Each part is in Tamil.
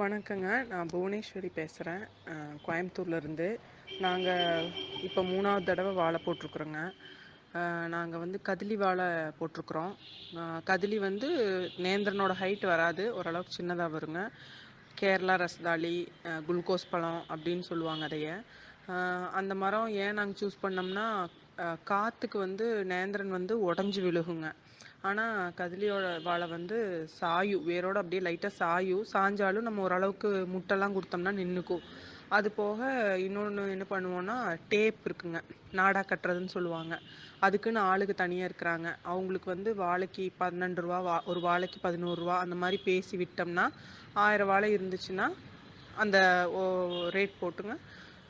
வணக்கங்க. நான் புவனேஸ்வரி பேசுகிறேன் கோயம்புத்தூர்லேருந்து. நாங்கள் இப்போ மூணாவது தடவை வாழை போட்டிருக்குறோங்க. நாங்கள் வந்து கதிலி வாழை போட்டிருக்குறோம். கதிலி வந்து நேந்திரனோட ஹைட் வராது. ஓரளவுக்கு சின்னதாக வருங்க. கேரளா ரசதாளி குளுக்கோஸ் பழம் அப்படின்னு சொல்லுவாங்க அதைய. அந்த மரம் ஏன் நாங்கள் சூஸ் பண்ணோம்னா காற்றுக்கு வந்து நேந்திரன் வந்து உடஞ்சி விழுகுங்க. ஆனால் கதிலியோட வாழை வந்து சாயு வேரோடு அப்படியே லைட்டாக சாயும். சாஞ்சாலும் நம்ம ஓரளவுக்கு முட்டைலாம் கொடுத்தோம்னா நின்றுக்கும் அது போக இன்னொன்று என்ன பண்ணுவோன்னா டேப் இருக்குங்க. நாடா கட்டுறதுன்னு சொல்லுவாங்க. அதுக்குன்னு ஆளுக்கு தனியாக இருக்கிறாங்க. அவங்களுக்கு வந்து வாழைக்கு பன்னெண்டு ரூபா வா ஒரு வாழைக்கு பதினோருவா அந்த மாதிரி பேசி விட்டோம்னா ஆயிரம் வாழை இருந்துச்சுன்னா அந்த ஓ ரேட் போட்டுங்க.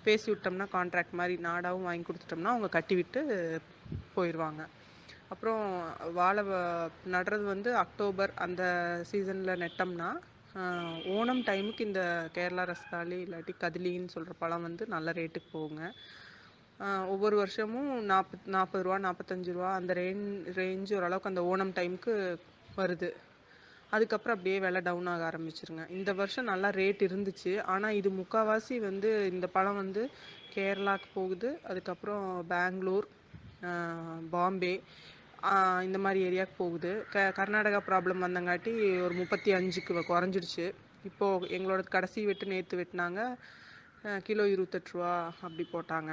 பேசி விட்டோம்னா கான்ட்ராக்ட் மாதிரி நாடாவும் வாங்கி கொடுத்துட்டோம்னா அவங்க கட்டி விட்டு போயிடுவாங்க. அப்புறம் வாழை வ- நடுறது வந்து அக்டோபர் அந்த சீசனில் நட்டோம்னா ஓணம் டைமுக்கு இந்த கேரளா ரஸ்தாளி இல்லாட்டி கதிலின்னு சொல்கிற பழம் வந்து நல்ல ரேட்டுக்கு போகுங்க. ஒவ்வொரு வருஷமும் நாற்பத் நாற்பது ரூபா நாற்பத்தஞ்சு ரூபா அந்த ரேஞ்ச் ரேஞ்சு ஓரளவுக்கு அந்த ஓணம் டைமுக்கு வருது. அதுக்கப்புறம் அப்படியே விலை டவுன் ஆக ஆரம்பிச்சிருங்க. இந்த வருஷம் நல்லா ரேட் இருந்துச்சு. ஆனால் இது முக்கால்வாசி வந்து இந்த பழம் வந்து கேரளாவுக்கு போகுது. அதுக்கப்புறம் பெங்களூர் பாம்பே இந்த மாதிரி ஏரியாவுக்கு போகுது. க கர்நாடகா ப்ராப்ளம் வந்தங்காட்டி ஒரு முப்பத்தி அஞ்சுக்கு குறைஞ்சிருச்சு இப்போது எங்களோட கடைசி வெட்டு நேற்று வெட்டினாங்க. கிலோ இருபத்தெட்டு ரூபா அப்படி போட்டாங்க.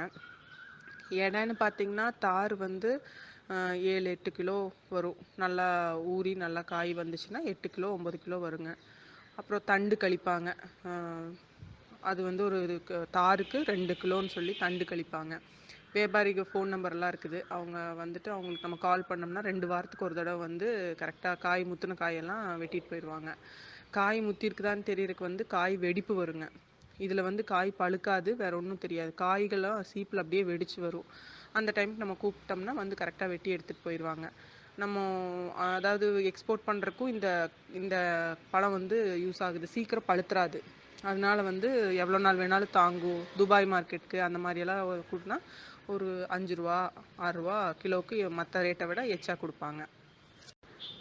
இடம்னு பார்த்தீங்கன்னா தார் வந்து ஏழு எட்டு கிலோ வரும். நல்லா ஊறி நல்லா காய் வந்துச்சுன்னா எட்டு கிலோ ஒம்பது கிலோ வருங்க. அப்புறம் தண்டு கழிப்பாங்க. அது வந்து ஒரு இதுக்கு தாருக்கு ரெண்டு கிலோன்னு சொல்லி தண்டு கழிப்பாங்க. வியாபாரிக ஃபோன் நம்பர்லாம் இருக்குது. அவங்க வந்துட்டு அவங்களுக்கு நம்ம கால் பண்ணோம்னா ரெண்டு வாரத்துக்கு ஒரு தடவை வந்து கரெக்டாக காய் முத்தின காயெல்லாம் வெட்டிட்டு போயிடுவாங்க. காய் முத்திருக்குதான்னு தெரியறதுக்கு வந்து காய் வெடிப்பு வருங்க. இதில் வந்து காய் பழுக்காது வேற ஒன்றும் தெரியாது. காய்கள்லாம் சீப்பில் அப்படியே வெடிச்சு வரும். அந்த டைம்க்கு நம்ம கூப்பிட்டோம்னா வந்து கரெக்டாக வெட்டி எடுத்துகிட்டு போயிடுவாங்க. நம்ம அதாவது எக்ஸ்போர்ட் பண்ணுறக்கும் இந்த இந்த பழம் வந்து யூஸ் ஆகுது. சீக்கிரம் பழுத்துறாது. அதனால வந்து எவ்வளோ நாள் வேணாலும் தாங்கும். துபாய் மார்க்கெட்டுக்கு அந்த மாதிரியெல்லாம் கூட்டினா ஒரு அஞ்சு ரூபா ஆறு ரூபா கிலோவுக்கு மற்ற ரேட்டை விட எச்சா கொடுப்பாங்க.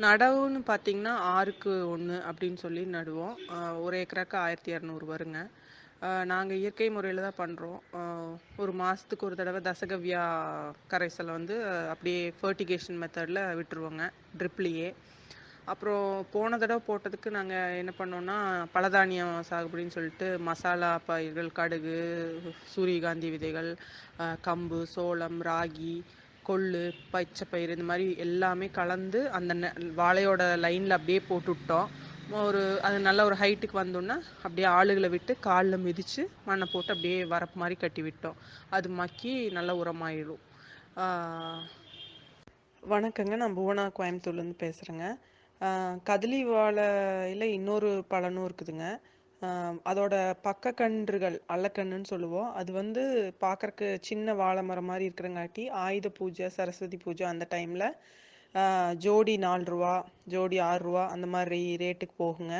நடவுன்னு பார்த்தீங்கன்னா ஆறுக்கு ஒன்று அப்படின்னு சொல்லி நடுவோம். ஒரு ஏக்கராக்கு ஆயிரத்தி இரநூறு வருங்க. நாங்கள் இயற்கை முறையில் தான் பண்ணுறோம் ஒரு மாதத்துக்கு ஒரு தடவை தசகவ்யா கரைசலை வந்து அப்படியே ஃபர்டிகேஷன் மெத்தடில் விட்டுருவோங்க. ட்ரிப்லேயே அப்புறம் போன தடவை போட்டதுக்கு நாங்கள் என்ன பண்ணோம்னா பலதானியம் சாகுபடின்னு சொல்லிட்டு மசாலா பயிர்கள் கடுகு சூரியகாந்தி விதைகள் கம்பு சோளம் ராகி கொள்ளு பச்சைப்பயிறு இந்த மாதிரி எல்லாமே கலந்து அந்த நெ- வாழையோட லைனில் அப்படியே போட்டு விட்டோம். ஒரு அது நல்ல ஒரு ஹைட்டுக்கு வந்தோன்னே அப்படியே ஆளுகளை விட்டு காலில் மிதித்து மண்ணை போட்டு அப்படியே வரப்பு மாதிரி கட்டி விட்டோம். அது மக்கி நல்ல உரமாயிடும் வணக்கங்க. நான் புவனா கோயம்புத்தூர்லேருந்து பேசுகிறேங்க கதலி வாழையில் இன்னொரு பலனும் இருக்குதுங்க. ஆஹ் அதோட பக்கக்கன்றுகள் அல்லக்கன்றுன்னு சொல்லுவோம். அது வந்து பார்க்கறக்கு சின்ன வாழை மரம் மாதிரி இருக்கிறங்காட்டி ஆயுத பூஜை சரஸ்வதி பூஜை அந்த டைமில் ஜோடி நாலு ரூபா ஜோடி ஆறு ரூபா அந்த மாதிரி ரேட்டுக்கு போகுங்க.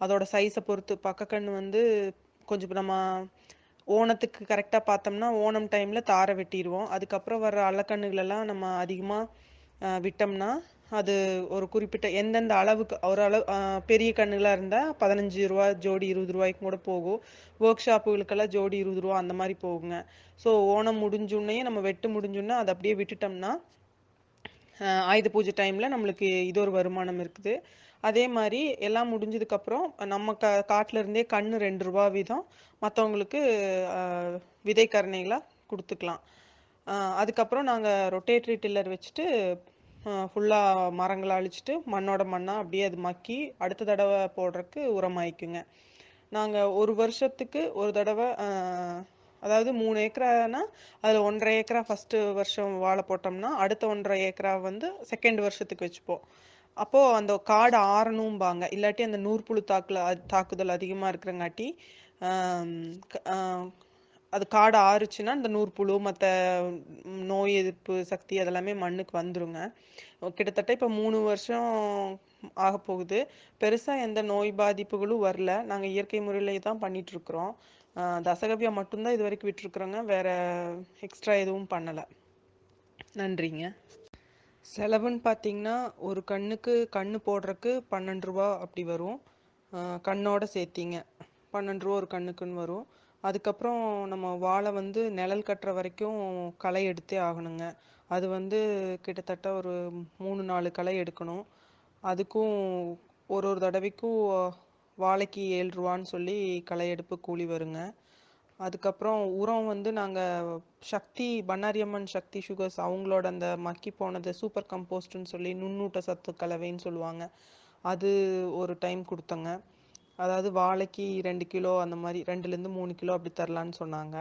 அதோட சைஸை பொறுத்து பக்கக்கன்று வந்து கொஞ்சம் நம்ம ஓணத்துக்கு கரெக்டாக பார்த்தோம்னா ஓணம் டைமில் தாரை வெட்டிடுவோம். அதுக்கப்புறம் வர அல்லக்கன்றுகளெல்லாம் நம்ம அதிகமாக விட்டோம்னா அது ஒரு குறிப்பிட்ட எந்தெந்த அளவுக்கு ஒரு அளவு பெரிய கன்றுகளாக இருந்தால் பதினஞ்சு ரூபா ஜோடி இருபது ரூபாய்க்கும் கூட போகும். ஒர்க் ஷாப்புகளுக்கெல்லாம் ஜோடி இருபது ரூபா அந்த மாதிரி போகுங்க. ஸோ ஓணம் முடிஞ்சோடனே நம்ம வெட்டு முடிஞ்சோடனே அதை அப்படியே விட்டுட்டோம்னா ஆயுத பூஜை டைமில் நம்மளுக்கு இது ஒரு வருமானம் இருக்குது. அதே மாதிரி எல்லாம் முடிஞ்சதுக்கப்புறம் நம்ம க காட்டிலருந்தே கண் ரெண்டு ரூபா வீதம் மற்றவங்களுக்கு விதைக்கரணைகளாக கொடுத்துக்கலாம். அதுக்கப்புறம் நாங்கள் ரொட்டேட்ரி டில்லர் வச்சுட்டு ஃபுல்லாக மரங்களை அழிச்சிட்டு மண்ணோட மண்ணாக அப்படியே அது மக்கி அடுத்த தடவை போடுறதுக்கு உரமாயிக்குங்க நாங்கள் ஒரு வருஷத்துக்கு ஒரு தடவை அதாவது மூணு ஏக்கரானா அதில் ஒன்றரை ஏக்கரா ஃபஸ்ட்டு வருஷம் வாழை போட்டோம்னா அடுத்த ஒன்றரை ஏக்கரா வந்து செகண்ட் வருஷத்துக்கு வச்சுப்போம். அப்போது அந்த காடு ஆறணும்பாங்க. இல்லாட்டி அந்த நூற்புழு தாக்குல தாக்குதல் அதிகமாக இருக்கிறங்காட்டி க- அது காடு ஆறுச்சுன்னா இந்த நூற்புழு மற்ற நோய் எதிர்ப்பு சக்தி அதெல்லாமே மண்ணுக்கு வந்துருங்க. கிட்டத்தட்ட இப்போ மூணு வருஷம் ஆக போகுது. பெருசாக எந்த நோய் பாதிப்புகளும் வரல. நாங்கள் இயற்கை முறையிலே தான் பண்ணிகிட்ருக்குறோம் தசகவியா மட்டும்தான் இது வரைக்கும் விட்டுருக்குறோங்க. வேறு எக்ஸ்ட்ரா எதுவும் பண்ணலை. நன்றிங்க. செலவுன்னு பார்த்தீங்கன்னா ஒரு கண்ணுக்கு கண்ணு போடுறதுக்கு பன்னெண்டு ரூபா அப்படி வரும். கண்ணோட சேர்த்திங்க. பன்னெண்டு ரூபா ஒரு கண்ணுக்குன்னு வரும். அதுக்கப்புறம் நம்ம வாழை வந்து நிழல் கட்டுற வரைக்கும் களை எடுத்தே ஆகணுங்க. அது வந்து கிட்டத்தட்ட ஒரு மூணு நாலு களை எடுக்கணும். அதுக்கும் ஒரு ஒரு தடவைக்கும் வாழைக்கு ஏழு ரூபான்னு சொல்லி களை எடுப்பு கூலி வருங்க. அதுக்கப்புறம் உரம் வந்து நாங்கள் சக்தி பண்ணாரியம்மன் சக்தி சுகர்ஸ் அவங்களோட அந்த மக்கி போனது சூப்பர் கம்போஸ்ட்னு சொல்லி நுண்ணூட்ட சத்து கலவைன்னு சொல்லுவாங்க. அது ஒரு டைம் கொடுத்தோங்க. அதாவது வாழைக்கு ரெண்டு கிலோ அந்த மாதிரி ரெண்டுலேருந்து மூணு கிலோ அப்படி தரலான்னு சொன்னாங்க.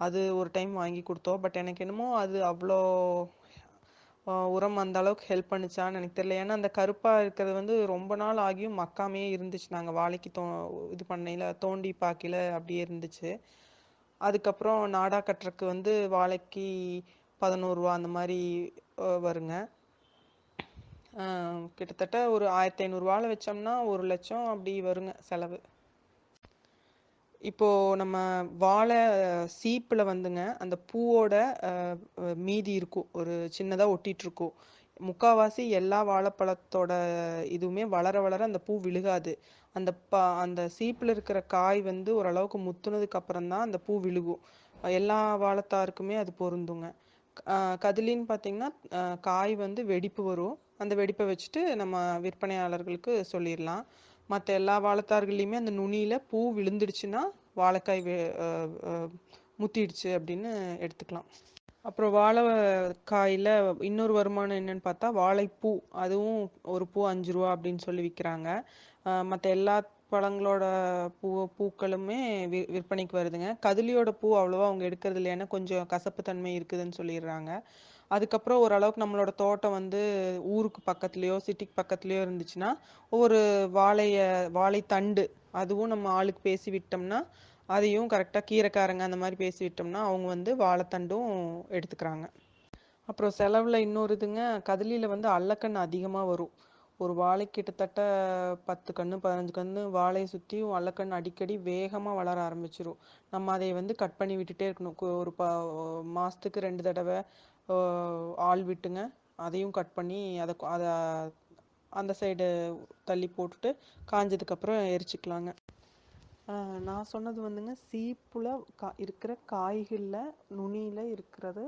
அது ஒரு டைம் வாங்கி கொடுத்தோம். பட் எனக்கு என்னமோ அது அவ்வளோ உரம் அந்த அளவுக்கு ஹெல்ப் பண்ணுச்சான்னு எனக்கு தெரியல. ஏன்னா அந்த கருப்பாக இருக்கிறது வந்து ரொம்ப நாள் ஆகியும் மக்காமையே இருந்துச்சு. நாங்கள் வாழைக்கு தோ இது பண்ணையில் தோண்டி பார்க்கல அப்படியே இருந்துச்சு. அதுக்கப்புறம் நாடா கட்டுறக்கு வந்து வாழைக்கு பதினோருவா அந்த மாதிரி வருங்க. கிட்டத்தட்ட ஒரு ஆயிரத்தி ஐநூறுரூவாவில் வச்சோம்னா ஒரு லட்சம் அப்படி வருங்க செலவு. இப்போது நம்ம வாழை சீப்பில் வந்துங்க அந்த பூவோட மீதி இருக்கும். ஒரு சின்னதாக ஒட்டிகிட்ருக்கும் இருக்கும். முக்கால்வாசி எல்லா வாழைப்பழத்தோட இதுவுமே வளர வளர அந்த பூ விழுகாது. அந்த ப அந்த சீப்பில் இருக்கிற காய் வந்து ஓரளவுக்கு முத்துனதுக்கு அப்புறம் தான் அந்த பூ விழுகும். எல்லா வாழைத்தாருக்குமே அது பொருந்துங்க. கதிலின்னு பார்த்தீங்கன்னா காய் வந்து வெடிப்பு வரும். அந்த வெடிப்பை வச்சுட்டு நம்ம விற்பனையாளர்களுக்கு சொல்லிடலாம். மற்ற எல்லா வாழைத்தார்கள்லையுமே அந்த நுனியில் பூ விழுந்துடுச்சுன்னா வாழைக்காய் முத்திடுச்சு அப்படின்னு எடுத்துக்கலாம். அப்புறம் வாழைக்காயில் இன்னொரு வருமானம் என்னன்னு பார்த்தா வாழைப்பூ. அதுவும் ஒரு பூ அஞ்சு ரூபா அப்படின்னு சொல்லி விற்கிறாங்க மற்ற எல்லா பழங்களோட பூ பூக்களுமே வி விற்பனைக்கு வருதுங்க. கதிலியோட பூ அவ்வளோவா அவங்க எடுக்கிறது இல்லை ஏன்னா கொஞ்சம் கசப்பு தன்மை இருக்குதுன்னு சொல்லிடுறாங்க. அதுக்கப்புறம் ஓரளவுக்கு நம்மளோட தோட்டம் வந்து ஊருக்கு பக்கத்துலேயோ சிட்டிக்கு பக்கத்துலேயோ இருந்துச்சுன்னா ஒரு வாழைய வாழைத்தண்டு அதுவும் நம்ம ஆளுக்கு பேசி விட்டோம்னா அதையும் கரெக்டாக கீரைக்காரங்க அந்த மாதிரி பேசி விட்டோம்னா அவங்க வந்து வாழைத்தண்டும் எடுத்துக்கிறாங்க. அப்புறம் செலவில் இன்னொரு இதுங்க கதிலியில் வந்து அல்லக்கன்று அதிகமாக வரும். ஒரு வாழை கிட்டத்தட்ட பத்து கன்று பதினஞ்சு கன்று வாழையை சுற்றியும் அல்லக்கன்று அடிக்கடி வேகமாக வளர ஆரம்பிச்சிரும். நம்ம அதை வந்து கட் பண்ணி விட்டுட்டே இருக்கணும். ஒரு ப மாதத்துக்கு ரெண்டு தடவை ஆள் விட்டுங்க. அதையும் கட் பண்ணி அதை அதை அந்த சைடு தள்ளி போட்டுட்டு காஞ்சதுக்கப்புறம் எரிச்சிக்கலாங்க. நான் சொன்னது வந்துங்க சீப்பில் கா இருக்கிற காய்களில் நுனியில் இருக்கிறது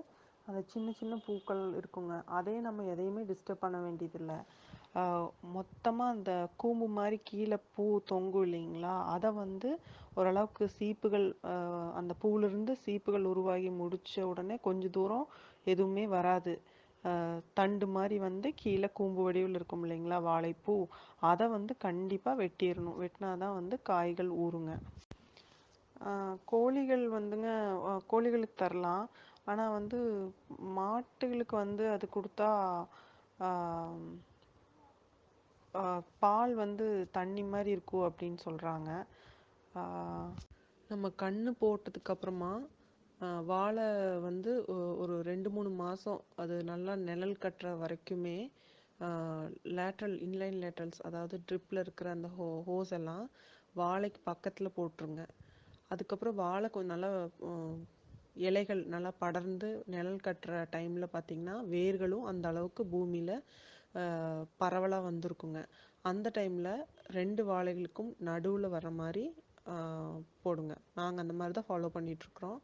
அந்த சின்ன சின்ன பூக்கள் இருக்குங்க. அதே நம்ம எதையுமே டிஸ்டர்ப் பண்ண வேண்டியதில்லை. மொத்தமாக அந்த கூம்பு மாதிரி கீழே பூ தொங்கும் இல்லைங்களா? அதை வந்து ஓரளவுக்கு சீப்புகள் அந்த பூவிலிருந்து சீப்புகள் உருவாகி முடித்த உடனே கொஞ்சம் தூரம் எதுவுமே வராது. தண்டு மாதிரி வந்து கீழே கூம்பு வடிவில் இருக்கும் இல்லைங்களா? வாழைப்பூ. அதை வந்து கண்டிப்பாக வெட்டிடணும் வெட்டினா தான் வந்து காய்கள் ஊறுங்க. கோழிகள் வந்துங்க கோழிகளுக்கு தரலாம். ஆனால் வந்து மாட்டுகளுக்கு வந்து அது கொடுத்தா பால் வந்து தண்ணி மாதிரி இருக்கும் அப்படின்னு சொல்கிறாங்க நம்ம கண் போட்டதுக்கப்புறமா வாழை வந்து ஒரு ரெண்டு மூணு மாதம் அது நல்லா நிழல் கட்டுற வரைக்குமே லேட்ரல் இன்லைன் லேட்ரல்ஸ் அதாவது ட்ரிப்பில் இருக்கிற அந்த ஹோ ஹோஸ் எல்லாம் வாழைக்கு பக்கத்தில் போட்டுருங்க. அதுக்கப்புறம் வாழை கொஞ்சம் நல்லா இலைகள் நல்லா படர்ந்து நிழல் கட்டுற டைமில் பார்த்திங்கன்னா வேர்களும் அந்த அளவுக்கு பூமியில் பரவலாக வந்திருக்குங்க. அந்த டைமில் ரெண்டு வாழைகளுக்கும் நடுவில் வர மாதிரி போடுங்க. நாங்கள் அந்த மாதிரி தான் ஃபாலோ பண்ணிகிட்ருக்குறோம்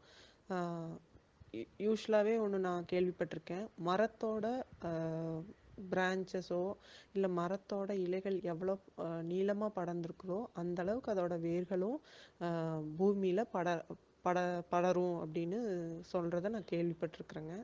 யூஸ்வலாகவே ஒன்று நான் கேள்விப்பட்டிருக்கேன். மரத்தோட பிரான்ச்சஸோ இல்லை மரத்தோட இலைகள் எவ்வளோ நீளமாக படர்ந்துருக்குதோ அந்த அளவுக்கு அதோட வேர்களும் பூமியில் பட பட படரும் அப்படின்னு சொல்கிறத நான் கேள்விப்பட்டிருக்குறேங்க.